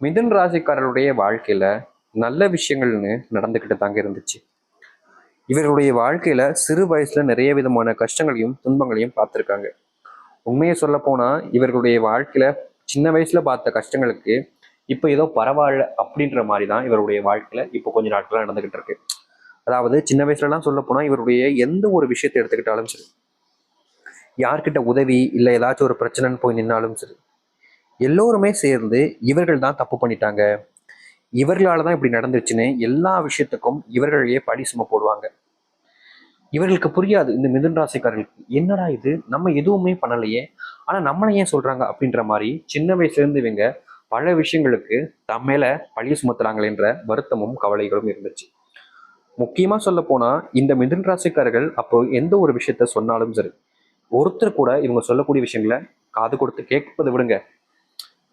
மிதுன் ராசிக்காரருடைய வாழ்க்கையில நல்ல விஷயங்கள்னு நடந்துக்கிட்டு தாங்க இருந்துச்சு. இவருடைய வாழ்க்கையில சிறு வயசுல நிறைய விதமான கஷ்டங்களையும் துன்பங்களையும் பார்த்துருக்காங்க. உண்மையை சொல்ல போனா இவர்களுடைய வாழ்க்கையில சின்ன வயசுல பார்த்த கஷ்டங்களுக்கு இப்போ ஏதோ பரவாயில்ல அப்படின்ற மாதிரி தான் இவருடைய வாழ்க்கையில இப்போ கொஞ்ச நாட்களாக நடந்துகிட்டு இருக்கு. அதாவது சின்ன வயசுலலாம் சொல்ல போனா இவருடைய எந்த ஒரு விஷயத்தை எடுத்துக்கிட்டாலும் சரி யார்கிட்ட உதவி இல்லை ஏதாச்சும் ஒரு பிரச்சனைன்னு போய் நின்னாலும் சரி எல்லோருமே சேர்ந்து இவர்கள் தான் தப்பு பண்ணிட்டாங்க. இவர்களால தான் இப்படி நடந்துருச்சுன்னு எல்லா விஷயத்துக்கும் இவர்களையே பழி சும போடுவாங்க. இவர்களுக்கு புரியாது இந்த மிதுன் ராசிக்காரர்களுக்கு என்னடா இது? நம்ம எதுவுமே பண்ணலையே. ஆனால் நம்மளை ஏன் சொல்றாங்க அப்படின்ற மாதிரி சின்ன வயசுலேருந்து இவங்க பல விஷயங்களுக்கு தம்மேல பழி சுமத்துறாங்களேன்ற வருத்தமும் கவலைகளும் இருந்துச்சு. முக்கியமாக சொல்ல போனால் இந்த மிதுன் ராசிக்காரர்கள் அப்போ எந்த ஒரு விஷயத்த சொன்னாலும் சரி ஒருத்தர் கூட இவங்க சொல்லக்கூடிய விஷயங்களை காது கொடுத்து கேட்பதை விடுங்க.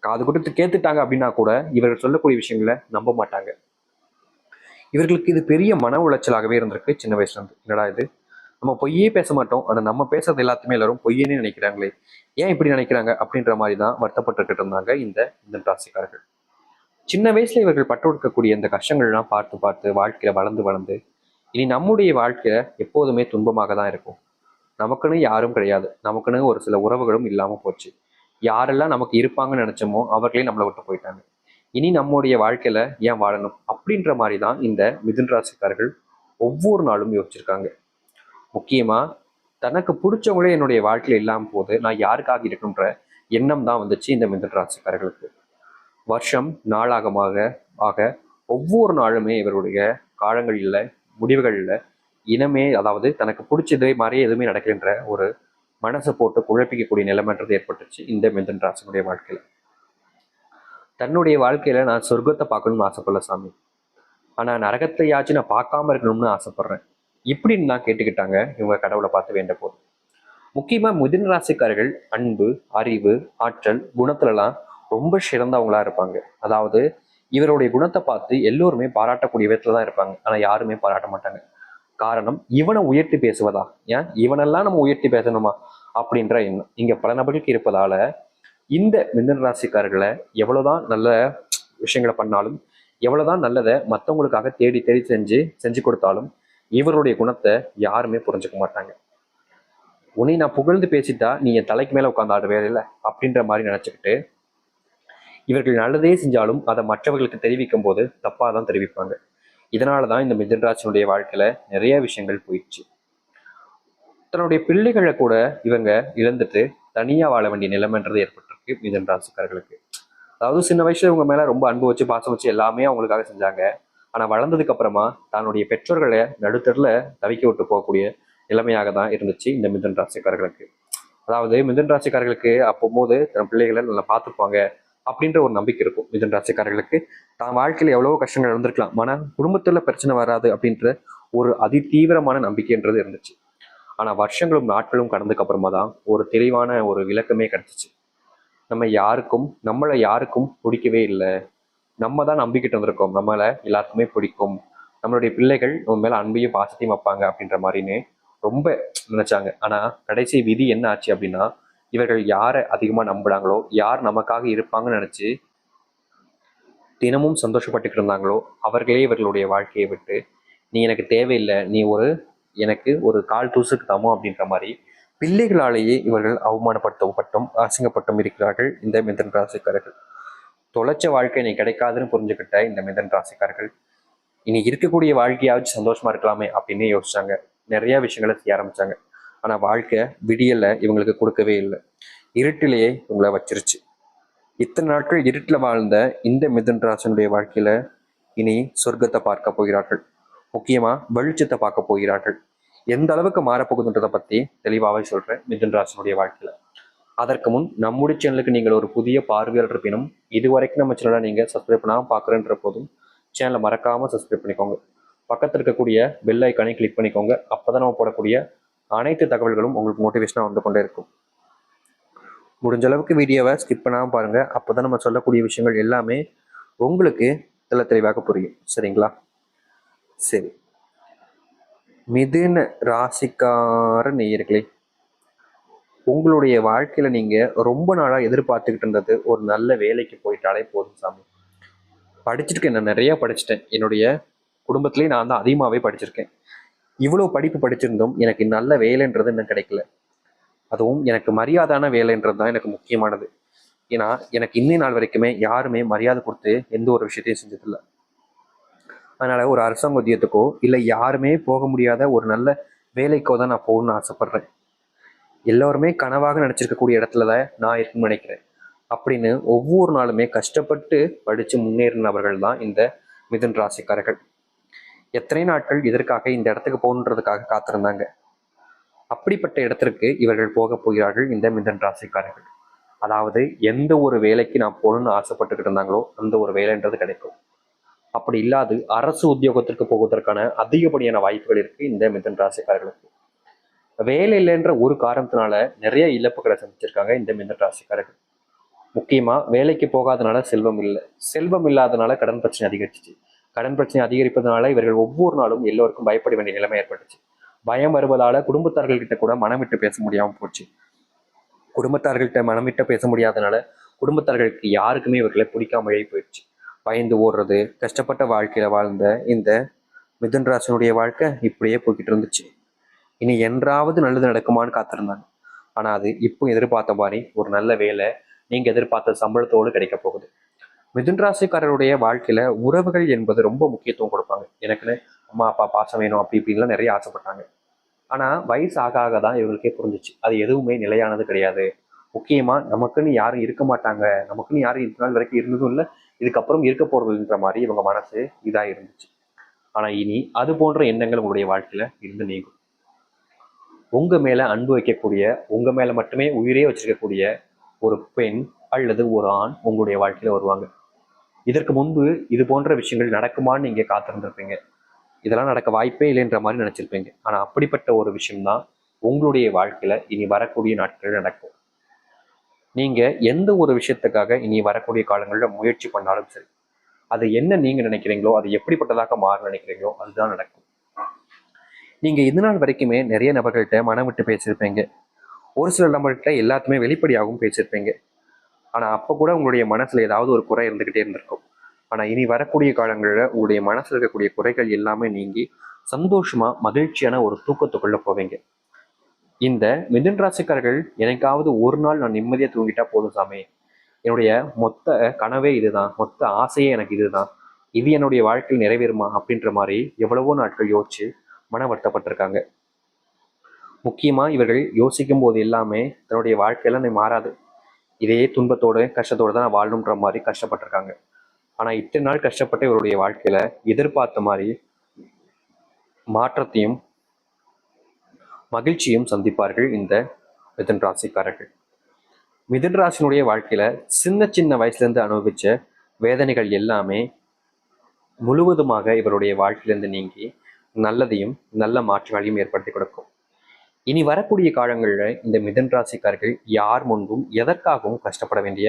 காது கொடுத்து கேட்டுட்டாங்க அப்படின்னா கூட இவர்கள் சொல்லக்கூடிய விஷயங்களை நம்ப மாட்டாங்க. இவர்களுக்கு இது பெரிய மன உளைச்சலாகவே இருந்திருக்கு சின்ன வயசுல இருந்து. என்னடா இது? நம்ம பொய்யே பேச மாட்டோம். ஆனா நம்ம பேசுறது எல்லாத்தையுமே எல்லாரும் பொய்யேன்னு நினைக்கிறாங்களே. ஏன் இப்படி நினைக்கிறாங்க? அப்படின்ற மாதிரி தான் வருத்தப்பட்டுக்கிட்டு இருந்தாங்க இந்த இந்த ராசிக்காரர்கள். சின்ன வயசுல இவர்கள் பட்டு கொடுக்கக்கூடிய இந்த கஷ்டங்கள்லாம் பார்த்து பார்த்து வாழ்க்கையில வளர்ந்து வளர்ந்து இனி நம்முடைய வாழ்க்கையில எப்போதுமே துன்பமாக தான் இருக்கும். நமக்குன்னு யாரும் கிடையாது. நமக்குன்னு ஒரு சில உறவுகளும் இல்லாமல் போச்சு. யாரெல்லாம் நமக்கு இருப்பாங்கன்னு நினைச்சோமோ அவர்களே நம்மளை விட்டு போயிட்டாங்க. இனி நம்முடைய வாழ்க்கையில ஏன் வாழணும்? அப்படின்ற மாதிரி தான் இந்த மிதுன் ராசிக்காரர்கள் ஒவ்வொரு நாளும் யோசிச்சிருக்காங்க. முக்கியமா தனக்கு பிடிச்சவங்களே என்னுடைய வாழ்க்கையில் இல்லாம போது நான் யாருக்காக இருக்கணுன்ற எண்ணம் தான் வந்துச்சு இந்த மிதுன் ராசிக்காரர்களுக்கு. வருஷம் நாளாகமாக ஆக ஒவ்வொரு நாளுமே இவருடைய காலங்களில் முடிவுகளில் இனமே அதாவது தனக்கு பிடிச்சதே மாதிரி எதுவுமே நடக்கின்ற ஒரு மனசை போட்டு குழப்பிக்கக்கூடிய நிலைமைன்றது ஏற்பட்டுச்சு இந்த மிதுன் ராசினுடைய வாழ்க்கையில். தன்னுடைய வாழ்க்கையில் நான் சொர்க்கத்தை பார்க்கணும்னு ஆசைப்படல சாமி. ஆனால் நரகத்தையாச்சும் நான் பார்க்காம இருக்கணும்னு ஆசைப்பட்றேன். இப்படின்னு தான் கேட்டுக்கிட்டாங்க இவங்க கடவுளை பார்த்து வேண்ட போது. முக்கியமாக மிதுன ராசிக்காரர்கள் அன்பு அறிவு ஆற்றல் குணத்துலலாம் ரொம்ப சிறந்தவங்களா இருப்பாங்க. அதாவது இவருடைய குணத்தை பார்த்து எல்லோருமே பாராட்டக்கூடிய விதத்துல தான் இருப்பாங்க. ஆனால் யாருமே பாராட்ட மாட்டாங்க. காரணம் இவனை உயர்த்தி பேசுவதா? ஏன்? இவனெல்லாம் நம்ம உயர்த்தி பேசணுமா? அப்படின்ற எண்ணம். இங்க பல நபர்களுக்கு இருப்பதால இந்த மிதன ராசிக்காரர்களை எவ்வளவுதான் நல்ல விஷயங்களை பண்ணாலும் எவ்வளவுதான் நல்லதை மற்றவங்களுக்காக தேடி தேடி செஞ்சு செஞ்சு கொடுத்தாலும் இவருடைய குணத்தை யாருமே புரிஞ்சுக்க மாட்டாங்க. உன்னை நான் புகழ்ந்து பேசிட்டா நீ என் தலைக்கு மேல உட்காந்து ஆடுவே இல்லை அப்படின்ற மாதிரி நினைச்சுக்கிட்டு இவர்கள் நல்லதே செஞ்சாலும் அதை மற்றவர்களுக்கு தெரிவிக்கும் போது தப்பாக தான் தெரிவிப்பாங்க. இதனால தான் இந்த மிதன்ராஜனுடைய வாழ்க்கையில நிறைய விஷயங்கள் போயிடுச்சு. தன்னுடைய பிள்ளைகளை கூட இவங்க இழந்துட்டு தனியா வாழ வேண்டிய நிலைமைன்றது ஏற்பட்டிருக்கு மிதன் ராசிக்காரர்களுக்கு. அதாவது சின்ன வயசுல இவங்க மேல ரொம்ப அன்பு வச்சு பாசம் வச்சு எல்லாமே அவங்களுக்காக செஞ்சாங்க. ஆனா வளர்ந்ததுக்கு அப்புறமா தன்னுடைய பெற்றோர்களை நடுத்தரில் தவிக்க விட்டு போகக்கூடிய நிலைமையாக தான் இருந்துச்சு இந்த மிதன் ராசிக்காரர்களுக்கு. அதாவது மிதன் ராசிக்காரர்களுக்கு அப்போது தன் பிள்ளைகளை நல்லா பார்த்துப்பாங்க. அப்படின்ற ஒரு நம்பிக்கை இருக்கும் மிதன் ராசிக்காரர்களுக்கு. தான் வாழ்க்கையில் எவ்வளவோ கஷ்டங்கள் இருந்திருக்கலாம். மன குடும்பத்தில் பிரச்சனை வராது அப்படின்ற ஒரு அதி தீவிரமான நம்பிக்கைன்றது இருந்துச்சு. ஆனால் வருஷங்களும் நாட்களும் கடந்ததுக்கு அப்புறமா தான் ஒரு தெளிவான ஒரு விளக்கமே கிடச்சிச்சு. நம்ம யாருக்கும் நம்மளை யாருக்கும் பிடிக்கவே இல்லை. நம்ம தான் நம்பிக்கிட்டு வந்திருக்கோம் நம்மளை எல்லாருக்குமே பிடிக்கும். நம்மளுடைய பிள்ளைகள் நம்ம மேலே அன்பையும் பாசத்தையும் வைப்பாங்க அப்படின்ற மாதிரின்னு ரொம்ப நினச்சாங்க. ஆனால் கடைசி விதி என்ன ஆச்சு அப்படின்னா இவர்கள் யாரை அதிகமாக நம்புனாங்களோ யார் நமக்காக இருப்பாங்கன்னு நினச்சி தினமும் சந்தோஷப்பட்டுக்கிட்டு இருந்தாங்களோ அவர்களே இவர்களுடைய வாழ்க்கையை விட்டு நீ எனக்கு தேவையில்லை நீ ஒரு எனக்கு ஒரு கால் தூசுக்கு தாமோ அப்படின்ற மாதிரி பிள்ளைகளாலேயே இவர்கள் அவமானப்படுத்தப்பட்டும் அசிங்கப்பட்டும் இருக்கிறார்கள் இந்த மிதன் ராசிக்காரர்கள். தொலைச்ச வாழ்க்கை நீ கிடைக்காதுன்னு புரிஞ்சுக்கிட்ட இந்த மிதன் ராசிக்காரர்கள். இனி இருக்கக்கூடிய வாழ்க்கையாவது சந்தோஷமா இருக்கலாமே அப்படின்னு யோசிச்சாங்க. நிறைய விஷயங்களை செய்ய ஆரம்பிச்சாங்க. ஆனால் வாழ்க்கை விடியலை இவங்களுக்கு கொடுக்கவே இல்லை. இருட்டிலேயே இவங்களை வச்சிருச்சு. இத்தனை நாட்கள் இருட்டில் வாழ்ந்த இந்த மிதுன் ராசனுடைய வாழ்க்கையில் இனி சொர்க்கத்தை பார்க்க போகிறார்கள். முக்கியமாக வெளிச்சத்தை பார்க்க போகிறார்கள். எந்த அளவுக்கு மாறப்போகுதுன்றதை பற்றி தெளிவாகவே சொல்கிறேன் மிதுன் ராசனுடைய வாழ்க்கையில். அதற்கு முன் நம்முடைய சேனலுக்கு நீங்கள் ஒரு புதிய பார்வையாளர் இருப்பினும் இதுவரைக்கும் நம்ம சேனலை நீங்கள் சப்ஸ்கிரைப் பண்ணாமல் பார்க்குறேன்ற போதும் சேனலை மறக்காமல் சப்ஸ்கிரைப் பண்ணிக்கோங்க. பக்கத்தில் இருக்கக்கூடிய பெல் ஐக்கானை கிளிக் பண்ணிக்கோங்க. அப்போ தான் நம்ம போடக்கூடிய அனைத்து தகவல்களும் உங்களுக்கு மோட்டிவேஷனாக வந்து கொண்டே இருக்கும். முடிஞ்ச அளவுக்கு வீடியோவை ஸ்கிப் பண்ணாமல் பாருங்க. அப்பதான் நம்ம சொல்லக்கூடிய விஷயங்கள் எல்லாமே உங்களுக்கு தெள்ள தெளிவாக புரியும். சரிங்களா? சரி. மிதுன ராசிக்கார நேயர்களே உங்களுடைய வாழ்க்கையில் நீங்கள் ரொம்ப நாளாக எதிர்பார்த்துக்கிட்டு இருந்தது ஒரு நல்ல வேலைக்கு போயிட்டாலே போதும் சாமி. படிச்சிருக்கேன் நான் நிறைய படிச்சிட்டேன். என்னுடைய குடும்பத்துலேயும் நான் தான் அதிகமாகவே படிச்சிருக்கேன். இவ்வளோ படிப்பு படிச்சிருந்தும் எனக்கு நல்ல வேலைன்றது இன்னும் கிடைக்கல. அதுவும் எனக்கு மரியாதான வேலைன்றது தான் எனக்கு முக்கியமானது. ஏன்னா எனக்கு இன்னி நாள் வரைக்குமே யாருமே மரியாதை கொடுத்து எந்த ஒரு விஷயத்தையும் செஞ்சதில்லை. அதனால் ஒரு அரசாங்க உத்தியத்துக்கோ இல்லை யாருமே போக முடியாத ஒரு நல்ல வேலைக்கோ தான் நான் போகணும்னு ஆசைப்பட்றேன். எல்லோருமே கனவாக நினச்சிருக்கக்கூடிய இடத்துல தான் நான் இருக்குன்னு நினைக்கிறேன். அப்படின்னு ஒவ்வொரு நாளுமே கஷ்டப்பட்டு படித்து முன்னேறினவர்கள் தான் இந்த மிதுன் ராசிக்காரர்கள். எத்தனை நாட்கள் இதற்காக இந்த இடத்துக்கு போகணுன்றதுக்காக காத்திருந்தாங்க? அப்படிப்பட்ட இடத்திற்கு இவர்கள் போக போகிறார்கள் இந்த மிதன் ராசிக்காரர்கள். அதாவது எந்த ஒரு வேலைக்கு நான் போகணும்னு ஆசைப்பட்டுக்கிட்டு இருந்தாங்களோ அந்த ஒரு வேலைன்றது கிடைக்கும். அப்படி இல்லாது அரசு உத்தியோகத்திற்கு போவதற்கான அதிகப்படியான வாய்ப்புகள் இருக்கு இந்த மிதன் ராசிக்காரர்களுக்கு. வேலை இல்லைன்ற ஒரு காரணத்தினால நிறைய இழப்புகளை சந்திச்சிருக்காங்க இந்த மிதன் ராசிக்காரர்கள். முக்கியமா வேலைக்கு போகாதனால செல்வம் இல்லை. செல்வம் இல்லாதனால கடன் பிரச்சனை அதிகரிச்சிச்சு. கடன் பிரச்சனை அதிகரிப்பதனால இவர்கள் ஒவ்வொரு நாளும் எல்லோருக்கும் பயப்பட வேண்டிய நிலைமை ஏற்பட்டுச்சு. பயம் வருவதால குடும்பத்தார்கள் கிட்ட கூட மனம் விட்டு பேச முடியாமல் போச்சு. குடும்பத்தார்கள்கிட்ட மனம் விட்டு பேச முடியாதனால குடும்பத்தார்களுக்கு யாருக்குமே இவர்களை பிடிக்காமலே போயிடுச்சு. பயந்து ஓடுறது கஷ்டப்பட்ட வாழ்க்கையில வாழ்ந்த இந்த மிதுன் ராசனுடைய வாழ்க்கை இப்படியே போய்கிட்டு இருந்துச்சு. இனி என்றாவது நல்லது நடக்குமான்னு காத்திருந்தாங்க. ஆனா அது இப்போ எதிர்பார்த்த மாதிரி ஒரு நல்ல வேலை நீங்க எதிர்பார்த்த சம்பளத்தோடு கிடைக்க போகுது. மிதுன் ராசிக்காரருடைய வாழ்க்கையில உறவுகள் என்பது ரொம்ப முக்கியத்துவம் கொடுப்பாங்க. எனக்குன்னு அம்மா அப்பா பாசம் வேணும் அப்படி இப்படின்லாம் நிறைய ஆசைப்பட்டாங்க. ஆனா வயசு ஆக ஆக தான் இவங்களுக்கே புரிஞ்சிச்சு. அது எதுவுமே நிலையானது கிடையாது. முக்கியமா நமக்குன்னு யாரும் இருக்க மாட்டாங்க. நமக்குன்னு யாரும் இது நாள் வரைக்கும் இருந்ததும் இல்லை. இதுக்கப்புறம் இருக்க போறதுன்ற மாதிரி இவங்க மனசு இதா இருந்துச்சு. ஆனா இனி அது போன்ற எண்ணங்கள் உங்களுடைய வாழ்க்கையில இருந்து நீங்கும். உங்க மேல அன்பு வைக்கக்கூடிய உங்க மேல மட்டுமே உயிரே வச்சிருக்கக்கூடிய ஒரு பெண் அல்லது ஒரு ஆண் உங்களுடைய வாழ்க்கையில வருவாங்க. இதற்கு முன்பு இது போன்ற விஷயங்கள் நடக்குமான்னு நீங்கள் காத்திருந்திருப்பீங்க. இதெல்லாம் நடக்க வாய்ப்பே இல்லைன்ற மாதிரி நினச்சிருப்பீங்க. ஆனால் அப்படிப்பட்ட ஒரு விஷயம்தான் உங்களுடைய வாழ்க்கையில இனி வரக்கூடிய நாட்கள் நடக்கும். நீங்கள் எந்த ஒரு விஷயத்துக்காக இனி வரக்கூடிய காலங்களில் முயற்சி பண்ணாலும் சரி அது என்ன நீங்க நினைக்கிறீங்களோ அது எப்படிப்பட்டதாக மாற நினைக்கிறீங்களோ அதுதான் நடக்கும். நீங்கள் இது நாள் வரைக்குமே நிறைய நபர்கள்ட்ட மனம் விட்டு பேசியிருப்பீங்க. ஒரு சில நபர்கிட்ட எல்லாத்துமே வெளிப்படையாகவும் பேசியிருப்பீங்க. ஆனால் அப்போ கூட உங்களுடைய மனசில் ஏதாவது ஒரு குறை இருந்துக்கிட்டே இருந்திருக்கும். ஆனால் இனி வரக்கூடிய காலங்களில் உங்களுடைய மனசில் இருக்கக்கூடிய குறைகள் எல்லாமே நீங்கி சந்தோஷமாக மகிழ்ச்சியான ஒரு தூக்கத்துக்குள்ளே போவீங்க. இந்த மிதுன் ராசிக்காரர்கள் எனக்காவது ஒரு நாள் நான் நிம்மதியாக தூங்கிட்டா போதும் சாமி. என்னுடைய மொத்த கனவே இதுதான். மொத்த ஆசையே எனக்கு இதுதான். இது என்னுடைய வாழ்க்கையில் நிறைவேறுமா அப்படின்ற மாதிரி எவ்வளவோ நாட்கள் யோசிச்சு மன வருத்தப்பட்டிருக்காங்க. முக்கியமாக இவர்கள் யோசிக்கும் போது எல்லாமே தன்னுடைய வாழ்க்கையெல்லாம் மாறாது. இதே துன்பத்தோட கஷ்டத்தோட தான் நான் வாழணுன்ற மாதிரி கஷ்டப்பட்டிருக்காங்க. ஆனா இத்தனை நாள் கஷ்டப்பட்ட இவருடைய வாழ்க்கையில எதிர்பார்த்த மாதிரி மாற்றத்தையும் மகிழ்ச்சியும் சந்திப்பார்கள் இந்த மிதன் ராசிக்காரர்கள். மிதன் ராசினுடைய வாழ்க்கையில சின்ன சின்ன வயசுல இருந்து அனுபவிச்ச வேதனைகள் எல்லாமே முழுவதுமாக இவருடைய வாழ்க்கையிலிருந்து நீங்கி நல்லதையும் நல்ல மாற்றங்களையும் ஏற்படுத்தி கொடுக்கும். இனி வரக்கூடிய காலங்களில் இந்த மிதன் ராசிக்காரர்கள் யார் முன்பும் எதற்காகவும் கஷ்டப்பட வேண்டிய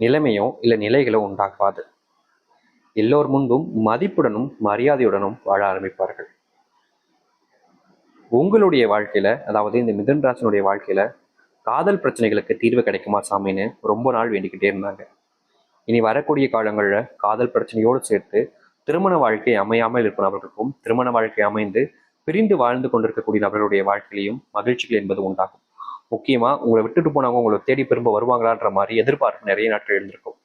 நிலைமையோ இல்லை நிலைகளோ உண்டாகாது. எல்லோர் முன்பும் மதிப்புடனும் மரியாதையுடனும் வாழ ஆரம்பிப்பார்கள். உங்களுடைய வாழ்க்கையில அதாவது இந்த மிதன் ராசினுடைய வாழ்க்கையில காதல் பிரச்சனைகளுக்கு தீர்வு கிடைக்குமா சாமின்னு ரொம்ப நாள் வேண்டிக்கிட்டே இருந்தாங்க. இனி வரக்கூடிய காலங்களில் காதல் பிரச்சனையோடு சேர்த்து திருமண வாழ்க்கை அமையாமல் இருக்கும் திருமண வாழ்க்கை அமைந்து பிரிந்து வாழ்ந்து கொண்டிருக்கக்கூடிய நபர்களுடைய வாழ்க்கையிலையும் மகிழ்ச்சிகள் என்பது உண்டாகும். முக்கியமா உங்களை விட்டுட்டு போனவங்க உங்களை தேடி திரும்ப வருவாங்களான்ற மாதிரி எதிர்பார்ப்பு நிறைய நாட்கள் இருந்திருக்கும்.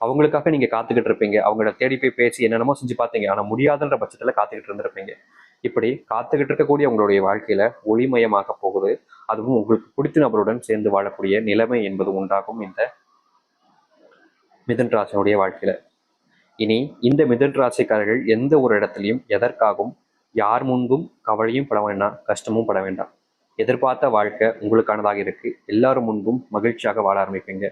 அவங்களுக்காக நீங்க காத்துக்கிட்டு இருப்பீங்க. அவங்கள தேடி போய் பேசி என்னென்னமோ செஞ்சு பார்த்தீங்க. ஆனா முடியாதுன்ற பட்சத்தில் காத்துக்கிட்டு இருந்திருப்பீங்க. இப்படி காத்துக்கிட்டு இருக்கக்கூடிய உங்களுடைய வாழ்க்கையில ஒளிமயமாக போகுது. அதுவும் உங்களுக்கு பிடித்த நபருடன் சேர்ந்து வாழக்கூடிய நிலைமை என்பது உண்டாகும் இந்த மிதன் ராசினுடைய வாழ்க்கையில. இனி இந்த மிதன் ராசிக்காரர்கள் எந்த ஒரு இடத்துலையும் எதற்காகவும் யார் முன்பும் கவலையும் பட வேண்டாம் கஷ்டமும் பட வேண்டாம். எதிர்பார்த்த வாழ்க்கை உங்களுக்கானதாக இருக்கு. எல்லாரும் முன்பும் மகிழ்ச்சியாக வாழ ஆரம்பிப்பீங்க.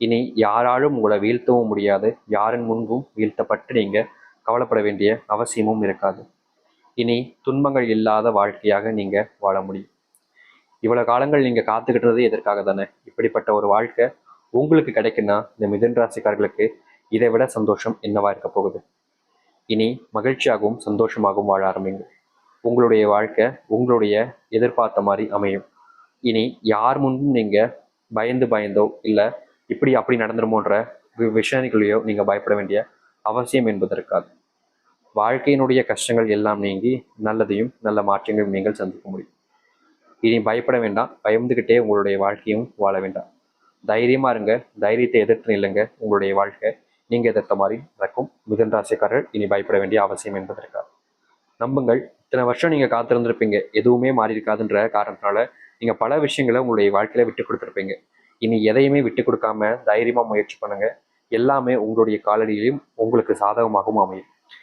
இனி யாராலும் உங்களை வீழ்த்தவும் முடியாது. யாரின் முன்பும் வீழ்த்தப்பட்டு நீங்க கவலைப்பட வேண்டிய அவசியமும் இருக்காது. இனி துன்பங்கள் இல்லாத வாழ்க்கையாக நீங்க வாழ முடியும். இவ்வளவு காலங்கள் நீங்க காத்துக்கிட்டது எதற்காக தானே? இப்படிப்பட்ட ஒரு வாழ்க்கை உங்களுக்கு கிடைக்குன்னா இந்த மிதன் ராசிக்காரர்களுக்கு இதை விட சந்தோஷம் என்னவா இருக்க போகுது? இனி மகிழ்ச்சியாகவும் சந்தோஷமாகவும் வாழ ஆரம்பிங்க உங்களுடைய வாழ்க்கை உங்களுடைய எதிர்பார்த்த மாதிரி அமையும். இனி யார் முன்னும் நீங்கள் பயந்து பயந்தோ இல்லை இப்படி அப்படி நடந்துருமோன்ற வி- விஷயங்களையோ நீங்கள் பயப்பட வேண்டிய அவசியம் என்பதற்காக வாழ்க்கையினுடைய கஷ்டங்கள் எல்லாம் நீங்கி நல்லதையும் நல்ல மாற்றங்களையும் நீங்கள் சந்திக்க முடியும். இனி பயப்பட வேண்டாம். பயந்துக்கிட்டே உங்களுடைய வாழ்க்கையும் வாழ வேண்டாம். தைரியமாக இருங்க. தைரியத்தை எதிர்த்து நில்லுங்க. உங்களுடைய வாழ்க்கை நீங்க எதிர்த்த மாதிரி நடக்கும். மிதன் ராசிக்காரர்கள் இனி பயப்பட வேண்டிய அவசியம் என்பதற்காக. நம்புங்கள் இத்தனை வருஷம் நீங்க காத்திருந்திருப்பீங்க. எதுவுமே மாறி இருக்காதுன்ற காரணத்தினால நீங்க பல விஷயங்களை உங்களுடைய வாழ்க்கையில விட்டு கொடுத்துருப்பீங்க. இனி எதையுமே விட்டு கொடுக்காம தைரியமா முயற்சி பண்ணுங்க. எல்லாமே உங்களுடைய காலடியிலையும் உங்களுக்கு சாதகமாகவும் அமையும்.